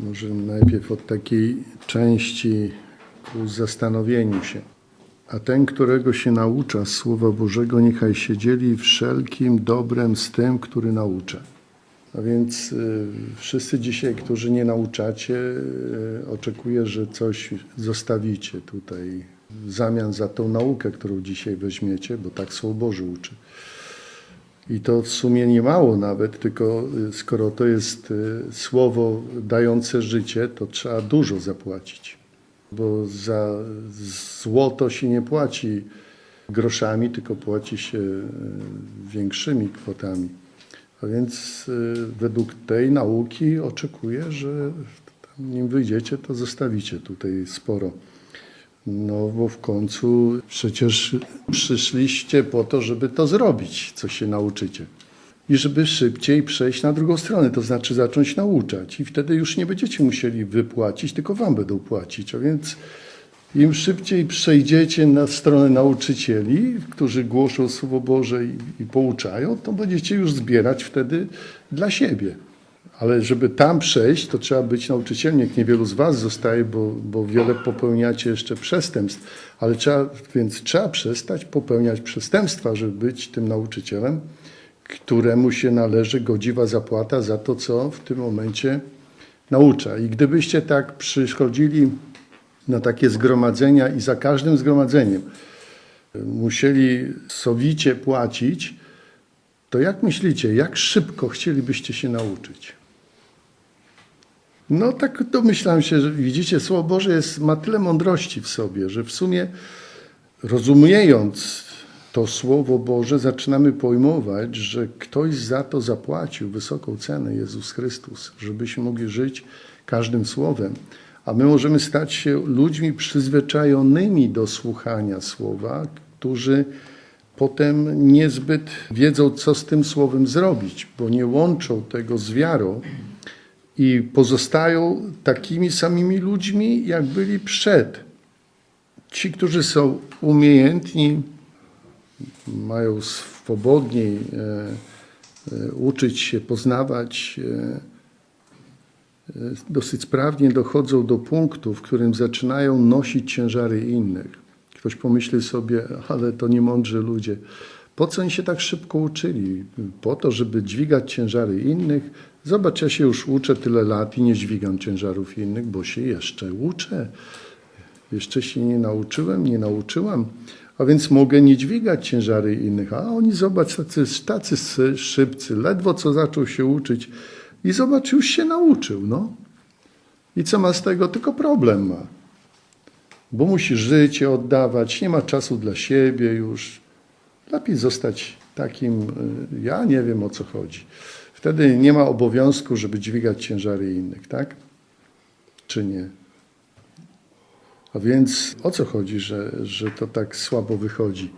Może najpierw od takiej części ku zastanowieniu się. A ten, którego się naucza Słowa Bożego, niechaj się dzieli wszelkim dobrem z tym, który naucza. A więc y, wszyscy dzisiaj, którzy nie nauczacie, y, oczekuję, że coś zostawicie tutaj w zamian za tą naukę, którą dzisiaj weźmiecie, bo tak Słowo Boże uczy. I to w sumie nie mało nawet, tylko y, skoro to jest y, słowo dające życie, to trzeba dużo zapłacić. Bo za złoto się nie płaci groszami, tylko płaci się y, większymi kwotami. A więc według tej nauki oczekuję, że nim wyjdziecie, to zostawicie tutaj sporo. No bo w końcu przecież przyszliście po to, żeby to zrobić, co się nauczycie. I żeby szybciej przejść na drugą stronę, to znaczy zacząć nauczać. I wtedy już nie będziecie musieli wypłacić, tylko wam będą płacić. A więc im szybciej przejdziecie na stronę nauczycieli, którzy głoszą Słowo Boże i, i pouczają, to będziecie już zbierać wtedy dla siebie. Ale żeby tam przejść, to trzeba być nauczycielem. Jak niewielu z Was zostaje, bo, bo wiele popełniacie jeszcze przestępstw. Ale trzeba, więc trzeba przestać popełniać przestępstwa, żeby być tym nauczycielem, któremu się należy godziwa zapłata za to, co w tym momencie naucza. I gdybyście tak przychodzili na takie zgromadzenia i za każdym zgromadzeniem musieli sowicie płacić, to jak myślicie, jak szybko chcielibyście się nauczyć? No tak domyślam się, że widzicie, Słowo Boże jest, ma tyle mądrości w sobie, że w sumie rozumiejąc to Słowo Boże, zaczynamy pojmować, że ktoś za to zapłacił wysoką cenę, Jezus Chrystus, żebyśmy mogli żyć każdym Słowem. A my możemy stać się ludźmi przyzwyczajonymi do słuchania Słowa, którzy potem niezbyt wiedzą, co z tym Słowem zrobić, bo nie łączą tego z wiarą i pozostają takimi samymi ludźmi, jak byli przed. Ci, którzy są umiejętni, mają swobodniej e, e, uczyć się, poznawać, e, e, dosyć sprawnie dochodzą do punktu, w którym zaczynają nosić ciężary innych. Ktoś pomyśli sobie, ale to niemądrzy ludzie. Po co oni się tak szybko uczyli? Po to, żeby dźwigać ciężary innych? Zobacz, ja się już uczę tyle lat i nie dźwigam ciężarów innych, bo się jeszcze uczę. Jeszcze się nie nauczyłem, nie nauczyłam, a więc mogę nie dźwigać ciężary innych. A oni, zobacz, tacy, tacy szybcy, ledwo co zaczął się uczyć i zobacz, już się nauczył, no. I co ma z tego? Tylko problem ma. Bo musi życie oddawać, nie ma czasu dla siebie już. Lepiej zostać takim, y, ja nie wiem o co chodzi. Wtedy nie ma obowiązku, żeby dźwigać ciężary innych, tak? Czy nie? A więc o co chodzi, że, że to tak słabo wychodzi?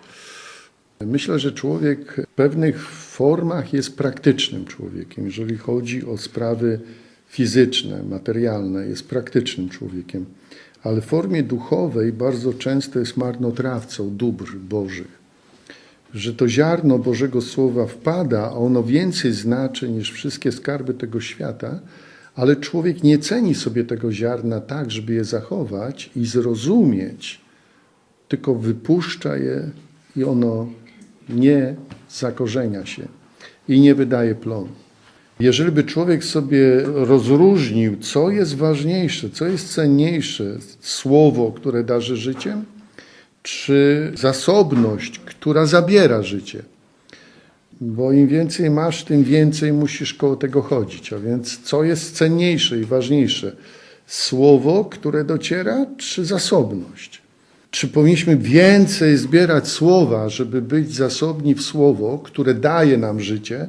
Myślę, że człowiek w pewnych formach jest praktycznym człowiekiem. Jeżeli chodzi o sprawy fizyczne, materialne, jest praktycznym człowiekiem. Ale w formie duchowej bardzo często jest marnotrawcą dóbr Bożych że to ziarno Bożego Słowa wpada, a ono więcej znaczy niż wszystkie skarby tego świata, ale człowiek nie ceni sobie tego ziarna tak, żeby je zachować i zrozumieć, tylko wypuszcza je i ono nie zakorzenia się i nie wydaje plonu. Jeżeli by człowiek sobie rozróżnił, co jest ważniejsze, co jest cenniejsze, słowo, które darzy życiem, czy zasobność, która zabiera życie. Bo im więcej masz, tym więcej musisz koło tego chodzić. A więc co jest cenniejsze i ważniejsze? Słowo, które dociera, czy zasobność? Czy powinniśmy więcej zbierać słowa, żeby być zasobni w słowo, które daje nam życie,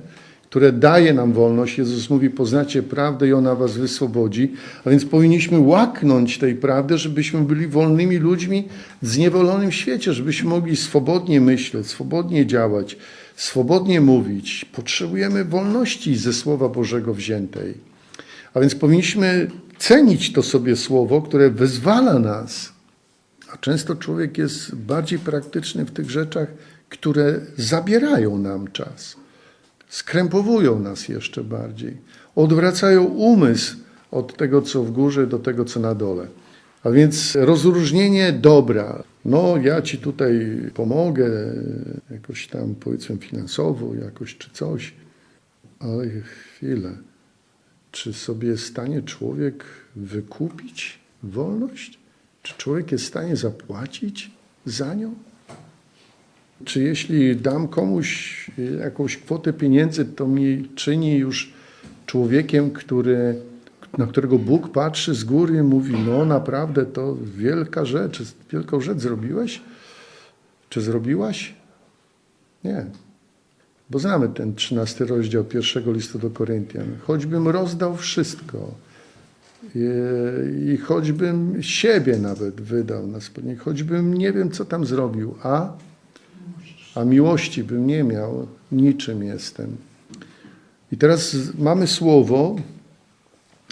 które daje nam wolność. Jezus mówi, poznacie prawdę i ona was wyswobodzi. A więc powinniśmy łaknąć tej prawdy, żebyśmy byli wolnymi ludźmi w zniewolonym świecie, żebyśmy mogli swobodnie myśleć, swobodnie działać, swobodnie mówić. Potrzebujemy wolności ze Słowa Bożego wziętej. A więc powinniśmy cenić to sobie słowo, które wyzwala nas. A często człowiek jest bardziej praktyczny w tych rzeczach, które zabierają nam czas skrępowują nas jeszcze bardziej, odwracają umysł od tego, co w górze, do tego, co na dole. A więc rozróżnienie dobra. No, ja ci tutaj pomogę, jakoś tam powiedzmy finansowo, jakoś czy coś, ale chwilę. Czy sobie w stanie człowiek wykupić wolność? Czy człowiek jest w stanie zapłacić za nią? Czy jeśli dam komuś jakąś kwotę pieniędzy, to mi czyni już człowiekiem, który, na którego Bóg patrzy z góry i mówi: No, naprawdę to wielka rzecz. Wielką rzecz zrobiłeś? Czy zrobiłaś? Nie. Bo znamy ten 13 rozdział pierwszego listu do Koryntian. Choćbym rozdał wszystko i, i choćbym siebie nawet wydał na spodnie, choćbym nie wiem, co tam zrobił, a, a miłości bym nie miał, niczym jestem. I teraz mamy słowo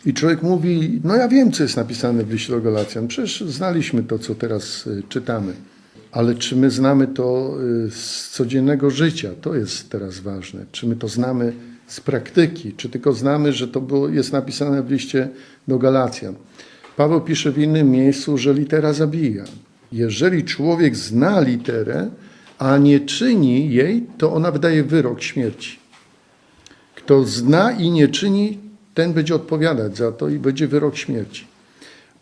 i człowiek mówi, no ja wiem, co jest napisane w liście do Galacjan. Przecież znaliśmy to, co teraz y, czytamy. Ale czy my znamy to y, z codziennego życia? To jest teraz ważne. Czy my to znamy z praktyki? Czy tylko znamy, że to było, jest napisane w liście do Galacjan? Paweł pisze w innym miejscu, że litera zabija. Jeżeli człowiek zna literę, a nie czyni jej, to ona wydaje wyrok śmierci. Kto zna i nie czyni, ten będzie odpowiadać za to i będzie wyrok śmierci.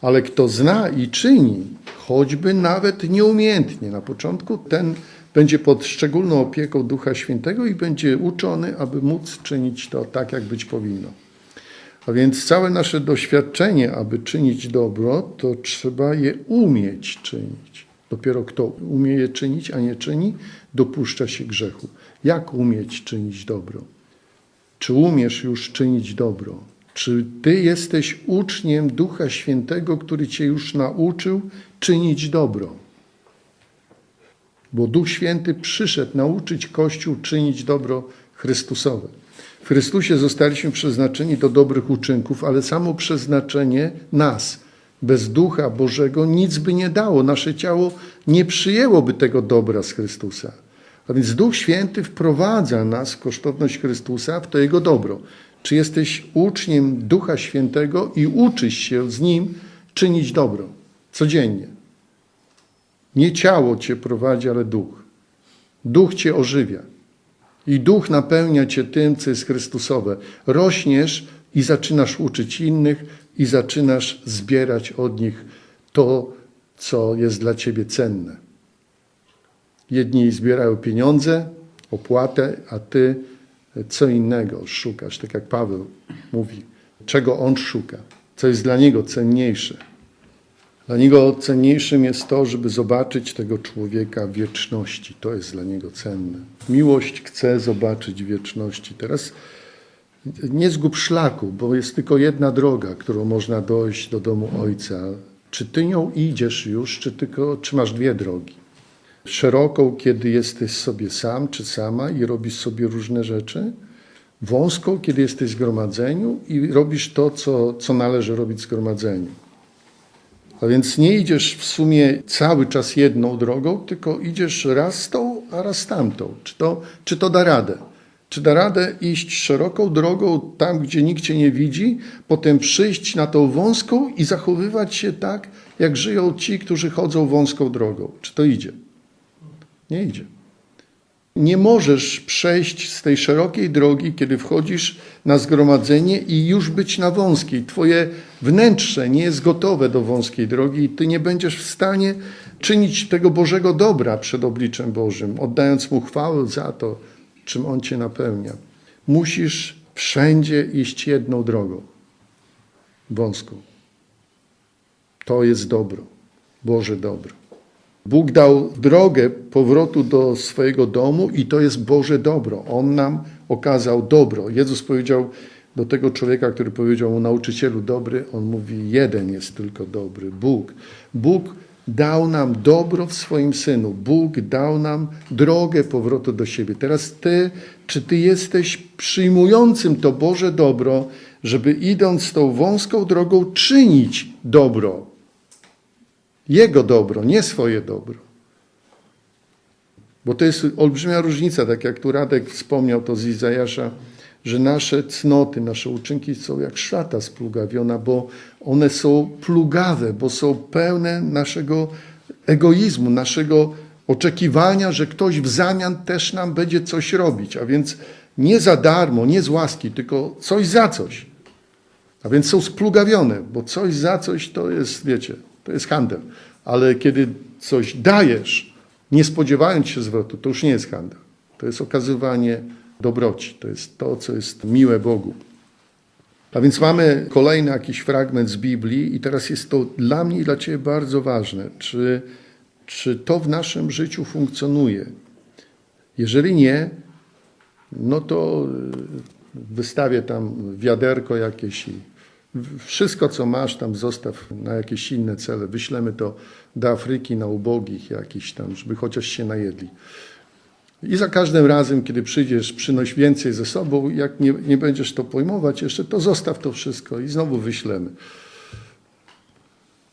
Ale kto zna i czyni, choćby nawet nieumiejętnie na początku, ten będzie pod szczególną opieką Ducha Świętego i będzie uczony, aby móc czynić to tak, jak być powinno. A więc całe nasze doświadczenie, aby czynić dobro, to trzeba je umieć czynić. Dopiero kto umie je czynić, a nie czyni, dopuszcza się grzechu. Jak umieć czynić dobro? Czy umiesz już czynić dobro? Czy ty jesteś uczniem Ducha Świętego, który cię już nauczył czynić dobro? Bo Duch Święty przyszedł nauczyć Kościół czynić dobro Chrystusowe. W Chrystusie zostaliśmy przeznaczeni do dobrych uczynków, ale samo przeznaczenie nas bez Ducha Bożego nic by nie dało. Nasze ciało nie przyjęłoby tego dobra z Chrystusa. A więc Duch Święty wprowadza nas w kosztowność Chrystusa, w to Jego dobro. Czy jesteś uczniem Ducha Świętego i uczysz się z Nim czynić dobro codziennie? Nie ciało cię prowadzi, ale duch. Duch cię ożywia. I duch napełnia cię tym, co jest Chrystusowe. Rośniesz i zaczynasz uczyć innych i zaczynasz zbierać od nich to, co jest dla ciebie cenne. Jedni zbierają pieniądze, opłatę, a ty co innego szukasz, tak jak Paweł mówi, czego on szuka, co jest dla niego cenniejsze. Dla niego cenniejszym jest to, żeby zobaczyć tego człowieka w wieczności. To jest dla niego cenne. Miłość chce zobaczyć wieczności. Teraz nie zgub szlaku, bo jest tylko jedna droga, którą można dojść do domu Ojca. Czy ty nią idziesz już, czy tylko, czy masz dwie drogi? Szeroką, kiedy jesteś sobie sam czy sama i robisz sobie różne rzeczy. Wąską, kiedy jesteś w zgromadzeniu i robisz to, co, co należy robić w zgromadzeniu. A więc nie idziesz w sumie cały czas jedną drogą, tylko idziesz raz tą, a raz tamtą. Czy to, czy to da radę? Czy da radę iść szeroką drogą tam, gdzie nikt cię nie widzi, potem przyjść na tą wąską i zachowywać się tak, jak żyją ci, którzy chodzą wąską drogą? Czy to idzie? Nie idzie. Nie możesz przejść z tej szerokiej drogi, kiedy wchodzisz na zgromadzenie i już być na wąskiej. Twoje wnętrze nie jest gotowe do wąskiej drogi i ty nie będziesz w stanie czynić tego Bożego dobra przed obliczem Bożym, oddając Mu chwałę za to, czym On cię napełnia. Musisz wszędzie iść jedną drogą, wąską. To jest dobro, Boże dobro. Bóg dał drogę powrotu do swojego domu i to jest Boże dobro. On nam okazał dobro. Jezus powiedział do tego człowieka, który powiedział mu nauczycielu dobry, on mówi jeden jest tylko dobry, Bóg. Bóg dał nam dobro w swoim Synu. Bóg dał nam drogę powrotu do siebie. Teraz ty, czy ty jesteś przyjmującym to Boże dobro, żeby idąc tą wąską drogą czynić dobro? Jego dobro, nie swoje dobro. Bo to jest olbrzymia różnica, tak jak tu Radek wspomniał to z Izajasza, że nasze cnoty, nasze uczynki są jak szata splugawiona, bo one są plugawe, bo są pełne naszego egoizmu, naszego oczekiwania, że ktoś w zamian też nam będzie coś robić, a więc nie za darmo, nie z łaski, tylko coś za coś. A więc są splugawione, bo coś za coś to jest, wiecie, to jest handel. Ale kiedy coś dajesz, nie spodziewając się zwrotu, to już nie jest handel. To jest okazywanie dobroci. To jest to, co jest miłe Bogu. A więc mamy kolejny jakiś fragment z Biblii i teraz jest to dla mnie i dla Ciebie bardzo ważne. Czy, czy to w naszym życiu funkcjonuje? Jeżeli nie, no to y, wystawię tam wiaderko jakieś i wszystko, co masz, tam zostaw na jakieś inne cele. Wyślemy to do Afryki na ubogich jakiś tam, żeby chociaż się najedli. I za każdym razem, kiedy przyjdziesz, przynoś więcej ze sobą. Jak nie, nie będziesz to pojmować jeszcze, to zostaw to wszystko i znowu wyślemy.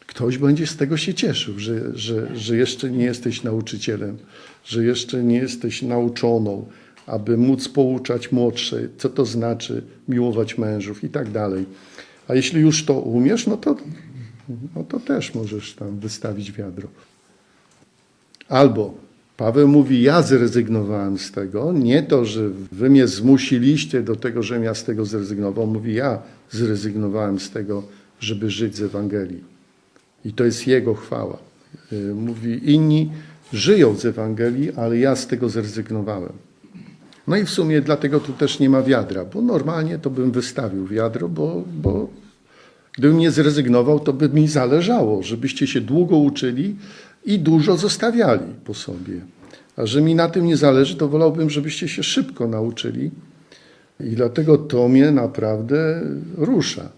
Ktoś będzie z tego się cieszył, że, że, że jeszcze nie jesteś nauczycielem, że jeszcze nie jesteś nauczoną, aby móc pouczać młodsze, co to znaczy miłować mężów i tak dalej. A jeśli już to umiesz, no to, no to też możesz tam wystawić wiadro. Albo Paweł mówi, ja zrezygnowałem z tego, nie to, że wy mnie zmusiliście do tego, żebym ja z tego zrezygnował. Mówi, ja zrezygnowałem z tego, żeby żyć z Ewangelii. I to jest Jego chwała. Y, Mówi, inni żyją z Ewangelii, ale ja z tego zrezygnowałem. No i w sumie dlatego tu też nie ma wiadra, bo normalnie to bym wystawił wiadro, bo, bo gdybym nie zrezygnował, to by mi zależało, żebyście się długo uczyli i dużo zostawiali po sobie. A że mi na tym nie zależy, to wolałbym, żebyście się szybko nauczyli. I dlatego to mnie naprawdę rusza,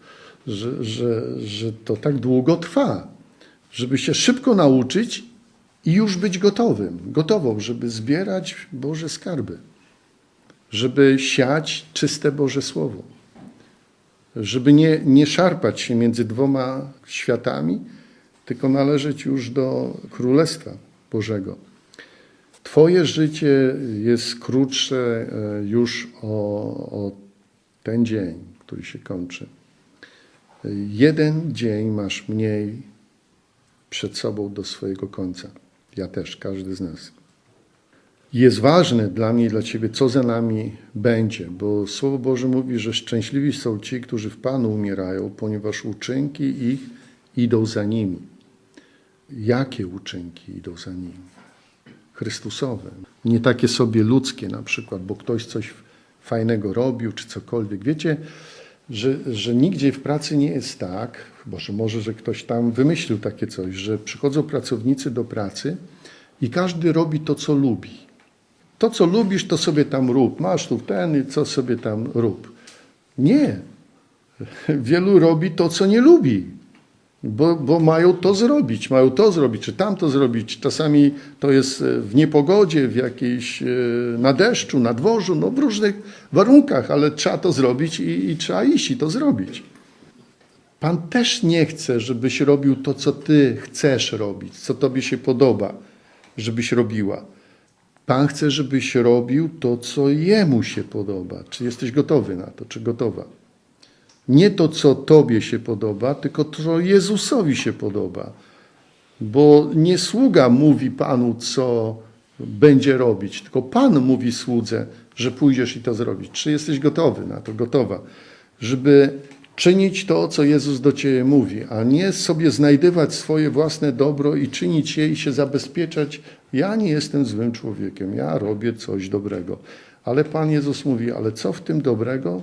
że, że, że to tak długo trwa, żeby się szybko nauczyć i już być gotowym, gotową, żeby zbierać Boże skarby żeby siać czyste Boże Słowo, żeby nie, nie szarpać się między dwoma światami, tylko należeć już do Królestwa Bożego. Twoje życie jest krótsze e, już o, o ten dzień, który się kończy. Jeden dzień masz mniej przed sobą do swojego końca. Ja też, każdy z nas. Jest ważne dla mnie i dla Ciebie, co za nami będzie, bo Słowo Boże mówi, że szczęśliwi są ci, którzy w Panu umierają, ponieważ uczynki ich idą za nimi. Jakie uczynki idą za nimi? Chrystusowe. Nie takie sobie ludzkie na przykład, bo ktoś coś fajnego robił, czy cokolwiek. Wiecie, że, że nigdzie w pracy nie jest tak, chyba że może, że ktoś tam wymyślił takie coś, że przychodzą pracownicy do pracy i każdy robi to, co lubi. To, co lubisz, to sobie tam rób. Masz tu ten i co sobie tam rób. Nie. Wielu robi to, co nie lubi, bo, bo mają to zrobić, mają to zrobić, czy tamto zrobić. Czasami to jest e, w niepogodzie, w jakiejś, e, na deszczu, na dworzu, no w różnych warunkach, ale trzeba to zrobić i, i trzeba iść i to zrobić. Pan też nie chce, żebyś robił to, co ty chcesz robić, co tobie się podoba, żebyś robiła. Pan chce, żebyś robił to, co Jemu się podoba. Czy jesteś gotowy na to, czy gotowa? Nie to, co Tobie się podoba, tylko to, co Jezusowi się podoba. Bo nie sługa mówi Panu, co będzie robić, tylko Pan mówi słudze, że pójdziesz i to zrobić. Czy jesteś gotowy na to, gotowa? Żeby czynić to, co Jezus do Ciebie mówi, a nie sobie znajdywać swoje własne dobro i czynić je i się zabezpieczać. Ja nie jestem złym człowiekiem, ja robię coś dobrego. Ale Pan Jezus mówi, ale co w tym dobrego?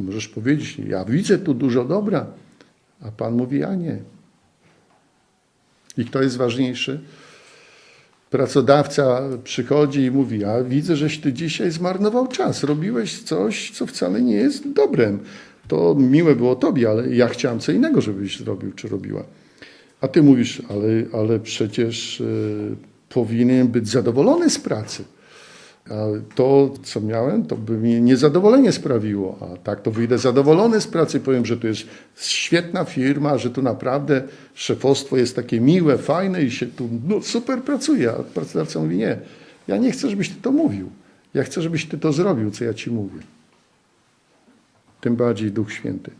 Możesz powiedzieć, ja widzę tu dużo dobra, a Pan mówi, ja nie. I kto jest ważniejszy? Pracodawca przychodzi i mówi, ja widzę, żeś ty dzisiaj zmarnował czas, robiłeś coś, co wcale nie jest dobrem to miłe było tobie, ale ja chciałem co innego, żebyś zrobił czy robiła. A ty mówisz, ale, ale przecież y, powinien być zadowolony z pracy. A to, co miałem, to by mi niezadowolenie sprawiło. A tak to wyjdę zadowolony z pracy, powiem, że to jest świetna firma, że tu naprawdę szefostwo jest takie miłe, fajne i się tu no, super pracuje. A pracodawca mówi, nie, ja nie chcę, żebyś ty to mówił. Ja chcę, żebyś ty to zrobił, co ja ci mówię. Tym bardziej Duch Święty.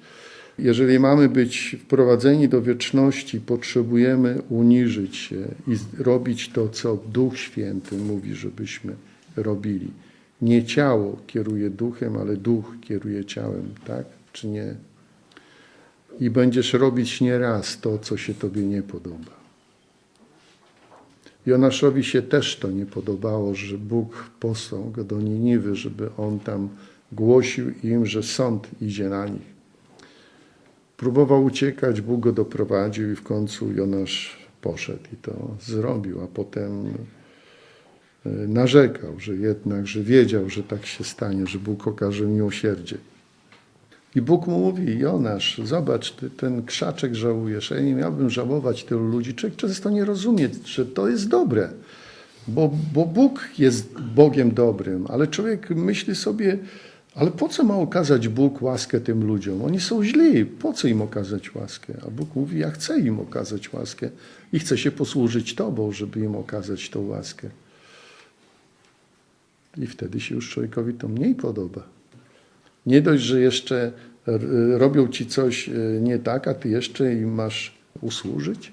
Jeżeli mamy być wprowadzeni do wieczności, potrzebujemy uniżyć się i robić to, co Duch Święty mówi, żebyśmy robili. Nie ciało kieruje duchem, ale duch kieruje ciałem, tak? Czy nie? I będziesz robić nieraz to, co się tobie nie podoba. Jonaszowi się też to nie podobało, że Bóg posłał go do Niniwy, żeby on tam głosił im, że sąd idzie na nich. Próbował uciekać, Bóg go doprowadził i w końcu Jonasz poszedł i to zrobił, a potem narzekał, że jednak, że wiedział, że tak się stanie, że Bóg okaże miłosierdzie. I Bóg mu mówi, Jonasz, zobacz, ty ten krzaczek żałujesz, ja nie miałbym żałować tylu ludzi. Człowiek często nie rozumie, że to jest dobre, bo, bo Bóg jest Bogiem dobrym, ale człowiek myśli sobie, ale po co ma okazać Bóg łaskę tym ludziom? Oni są źli, po co im okazać łaskę? A Bóg mówi, ja chcę im okazać łaskę i chcę się posłużyć Tobą, żeby im okazać tą łaskę. I wtedy się już człowiekowi to mniej podoba. Nie dość, że jeszcze robią ci coś e, nie tak, a ty jeszcze im masz usłużyć?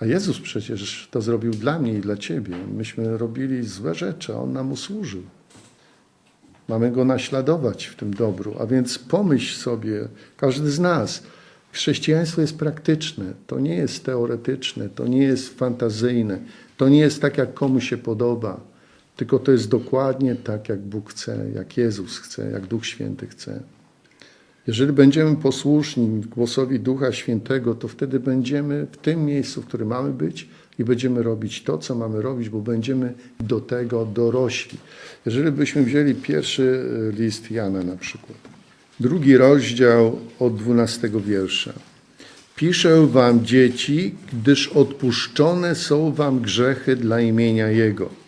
A Jezus przecież to zrobił dla mnie i dla ciebie. Myśmy robili złe rzeczy, a On nam usłużył. Mamy Go naśladować w tym dobru. A więc pomyśl sobie, każdy z nas, chrześcijaństwo jest praktyczne, to nie jest teoretyczne, to nie jest fantazyjne, to nie jest tak, jak komu się podoba, tylko to jest dokładnie tak, jak Bóg chce, jak Jezus chce, jak Duch Święty chce. Jeżeli będziemy posłuszni głosowi Ducha Świętego, to wtedy będziemy w tym miejscu, w którym mamy być i będziemy robić to, co mamy robić, bo będziemy do tego dorośli. Jeżeli byśmy wzięli pierwszy list Jana na przykład, drugi rozdział od 12 wiersza. Piszę wam, dzieci, gdyż odpuszczone są wam grzechy dla imienia Jego.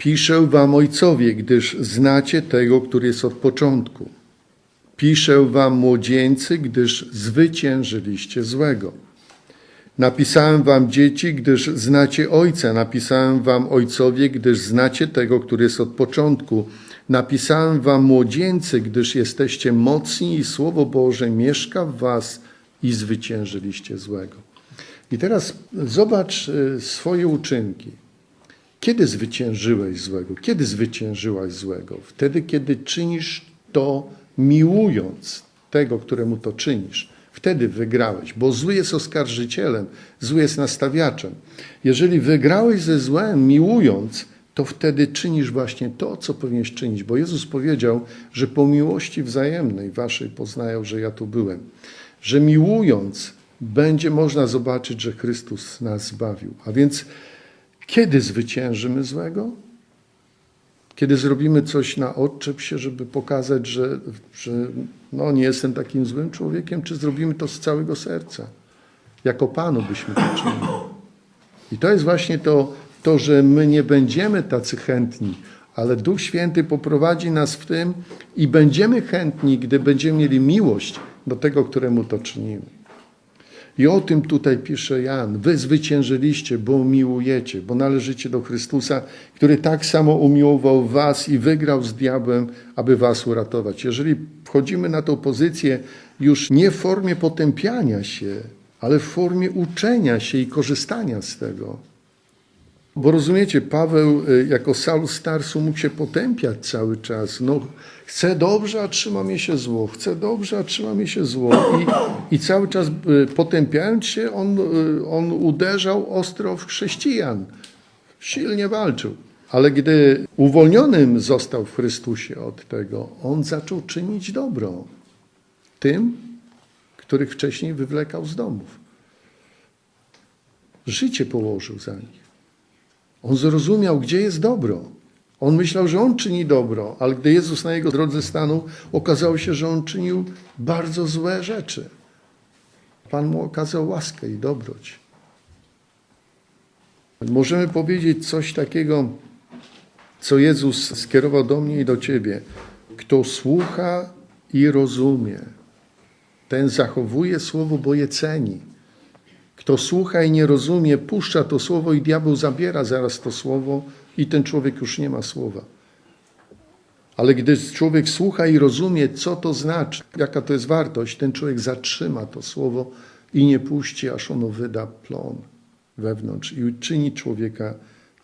Piszę wam, ojcowie, gdyż znacie tego, który jest od początku. Piszę wam, młodzieńcy, gdyż zwyciężyliście złego. Napisałem wam, dzieci, gdyż znacie Ojca. Napisałem wam, ojcowie, gdyż znacie tego, który jest od początku. Napisałem wam, młodzieńcy, gdyż jesteście mocni i Słowo Boże mieszka w was i zwyciężyliście złego. I teraz zobacz y, swoje uczynki. Kiedy zwyciężyłeś złego? Kiedy zwyciężyłaś złego? Wtedy, kiedy czynisz to miłując tego, któremu to czynisz. Wtedy wygrałeś, bo zły jest oskarżycielem, zły jest nastawiaczem. Jeżeli wygrałeś ze złem miłując, to wtedy czynisz właśnie to, co powinieneś czynić, bo Jezus powiedział, że po miłości wzajemnej waszej poznają, że ja tu byłem. Że miłując będzie można zobaczyć, że Chrystus nas zbawił. A więc kiedy zwyciężymy złego? Kiedy zrobimy coś na odczep się, żeby pokazać, że, że no, nie jestem takim złym człowiekiem, czy zrobimy to z całego serca? Jako Panu byśmy to czynili. I to jest właśnie to, to, że my nie będziemy tacy chętni, ale Duch Święty poprowadzi nas w tym i będziemy chętni, gdy będziemy mieli miłość do tego, któremu to czynimy. I o tym tutaj pisze Jan. Wy zwyciężyliście, bo miłujecie, bo należycie do Chrystusa, który tak samo umiłował was i wygrał z diabłem, aby was uratować. Jeżeli wchodzimy na tą pozycję już nie w formie potępiania się, ale w formie uczenia się i korzystania z tego, bo rozumiecie, Paweł y, jako Saul Starsu mógł się potępiać cały czas. No, chcę dobrze, a trzyma mnie się zło. Chcę dobrze, a trzyma mnie się zło. I, i cały czas y, potępiając się, on, y, on uderzał ostro w chrześcijan. Silnie walczył. Ale gdy uwolnionym został w Chrystusie od tego, on zaczął czynić dobro tym, których wcześniej wywlekał z domów. Życie położył za nich. On zrozumiał, gdzie jest dobro. On myślał, że on czyni dobro, ale gdy Jezus na jego drodze stanął, okazało się, że on czynił bardzo złe rzeczy. Pan mu okazał łaskę i dobroć. Możemy powiedzieć coś takiego, co Jezus skierował do mnie i do ciebie. Kto słucha i rozumie, ten zachowuje słowo, bo je ceni. Kto słucha i nie rozumie, puszcza to słowo i diabeł zabiera zaraz to słowo i ten człowiek już nie ma słowa. Ale gdy człowiek słucha i rozumie, co to znaczy, jaka to jest wartość, ten człowiek zatrzyma to słowo i nie puści, aż ono wyda plon wewnątrz i czyni człowieka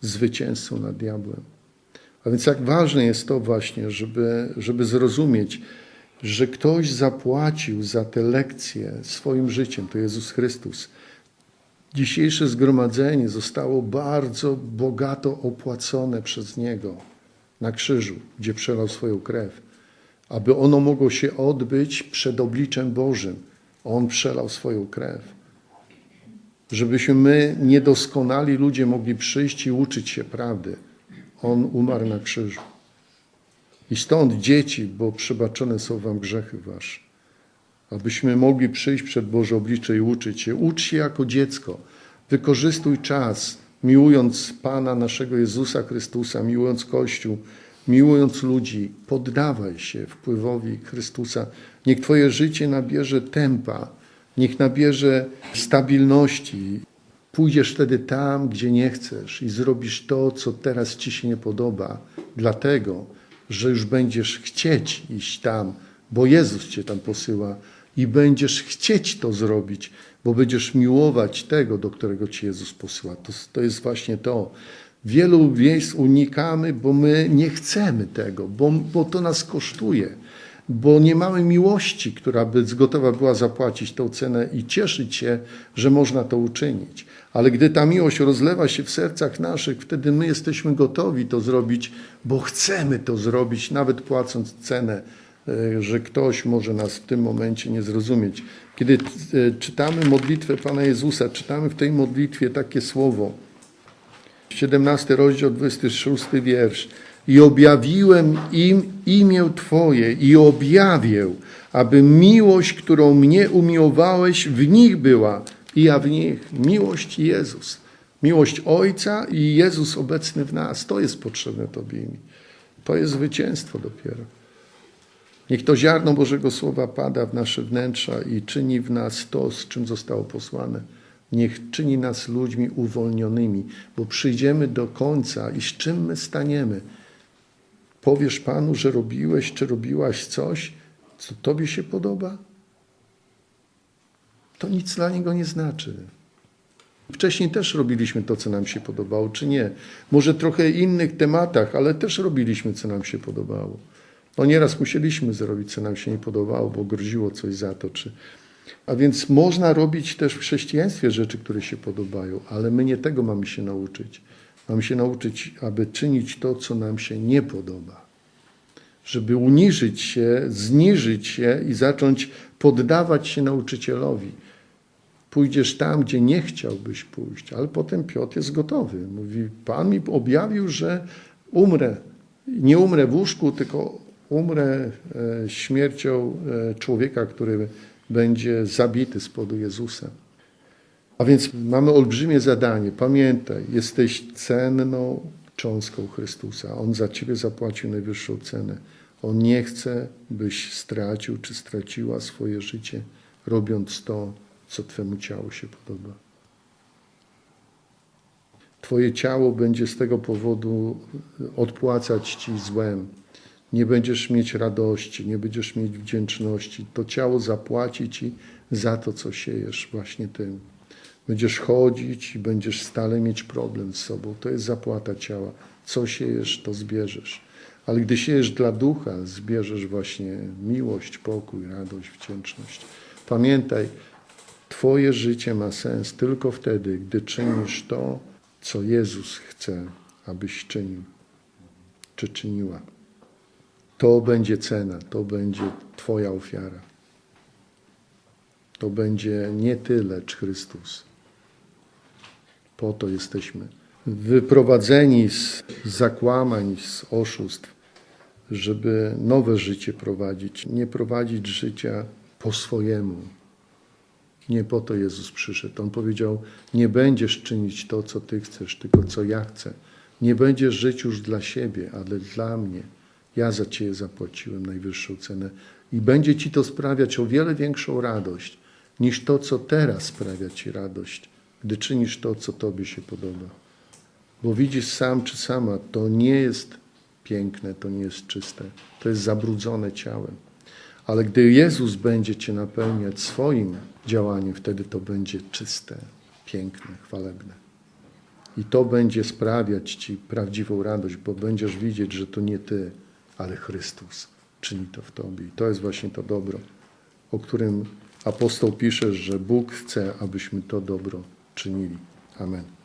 zwycięzcą nad diabłem. A więc jak ważne jest to właśnie, żeby, żeby zrozumieć, że ktoś zapłacił za te lekcje swoim życiem, to Jezus Chrystus. Dzisiejsze zgromadzenie zostało bardzo bogato opłacone przez Niego na krzyżu, gdzie przelał swoją krew, aby ono mogło się odbyć przed obliczem Bożym. On przelał swoją krew. Żebyśmy my, niedoskonali ludzie, mogli przyjść i uczyć się prawdy. On umarł na krzyżu. I stąd dzieci, bo przebaczone są wam grzechy wasze. Abyśmy mogli przyjść przed Boże oblicze i uczyć się. Ucz się jako dziecko. Wykorzystuj czas, miłując Pana naszego Jezusa Chrystusa, miłując Kościół, miłując ludzi. Poddawaj się wpływowi Chrystusa. Niech Twoje życie nabierze tempa, niech nabierze stabilności. Pójdziesz wtedy tam, gdzie nie chcesz i zrobisz to, co teraz Ci się nie podoba, dlatego, że już będziesz chcieć iść tam, bo Jezus Cię tam posyła i będziesz chcieć to zrobić, bo będziesz miłować tego, do którego Cię Jezus posyła. To, to jest właśnie to. Wielu miejsc unikamy, bo my nie chcemy tego, bo, bo to nas kosztuje, bo nie mamy miłości, która by gotowa była zapłacić tą cenę i cieszyć się, że można to uczynić. Ale gdy ta miłość rozlewa się w sercach naszych, wtedy my jesteśmy gotowi to zrobić, bo chcemy to zrobić, nawet płacąc cenę, że ktoś może nas w tym momencie nie zrozumieć. Kiedy e, czytamy modlitwę Pana Jezusa, czytamy w tej modlitwie takie słowo, 17 rozdział, 26 wiersz. I objawiłem im imię Twoje i objawię, aby miłość, którą mnie umiłowałeś, w nich była i ja w nich. Miłość Jezus. Miłość Ojca i Jezus obecny w nas. To jest potrzebne Tobie. To jest zwycięstwo dopiero. Niech to ziarno Bożego Słowa pada w nasze wnętrza i czyni w nas to, z czym zostało posłane. Niech czyni nas ludźmi uwolnionymi, bo przyjdziemy do końca i z czym my staniemy? Powiesz Panu, że robiłeś czy robiłaś coś, co Tobie się podoba? To nic dla Niego nie znaczy. Wcześniej też robiliśmy to, co nam się podobało, czy nie. Może trochę innych tematach, ale też robiliśmy, co nam się podobało. No nieraz musieliśmy zrobić, co nam się nie podobało, bo groziło coś za to, czy... A więc można robić też w chrześcijaństwie rzeczy, które się podobają, ale my nie tego mamy się nauczyć. Mamy się nauczyć, aby czynić to, co nam się nie podoba. Żeby uniżyć się, zniżyć się i zacząć poddawać się nauczycielowi. Pójdziesz tam, gdzie nie chciałbyś pójść, ale potem Piotr jest gotowy. Mówi, Pan mi objawił, że umrę. Nie umrę w łóżku, tylko umrę e, śmiercią e, człowieka, który będzie zabity z powodu Jezusa. A więc mamy olbrzymie zadanie. Pamiętaj, jesteś cenną cząstką Chrystusa. On za ciebie zapłacił najwyższą cenę. On nie chce, byś stracił czy straciła swoje życie, robiąc to, co Twemu ciału się podoba. Twoje ciało będzie z tego powodu odpłacać Ci złem. Nie będziesz mieć radości, nie będziesz mieć wdzięczności. To ciało zapłaci Ci za to, co siejesz właśnie tym. Będziesz chodzić i będziesz stale mieć problem z sobą. To jest zapłata ciała. Co siejesz, to zbierzesz. Ale gdy siejesz dla ducha, zbierzesz właśnie miłość, pokój, radość, wdzięczność. Pamiętaj, Twoje życie ma sens tylko wtedy, gdy czynisz to, co Jezus chce, abyś czynił, czy czyniła. To będzie cena, to będzie Twoja ofiara. To będzie nie Ty, lecz Chrystus. Po to jesteśmy wyprowadzeni z zakłamań, z oszustw, żeby nowe życie prowadzić, nie prowadzić życia po swojemu. Nie po to Jezus przyszedł. On powiedział: Nie będziesz czynić to, co Ty chcesz, tylko co ja chcę. Nie będziesz żyć już dla siebie, ale dla mnie. Ja za Ciebie zapłaciłem najwyższą cenę i będzie Ci to sprawiać o wiele większą radość niż to, co teraz sprawia Ci radość, gdy czynisz to, co Tobie się podoba. Bo widzisz sam czy sama, to nie jest piękne, to nie jest czyste. To jest zabrudzone ciałem. Ale gdy Jezus będzie Cię napełniać swoim działaniem, wtedy to będzie czyste, piękne, chwalebne. I to będzie sprawiać Ci prawdziwą radość, bo będziesz widzieć, że to nie Ty, ale Chrystus czyni to w Tobie. I to jest właśnie to dobro, o którym apostoł pisze, że Bóg chce, abyśmy to dobro czynili. Amen.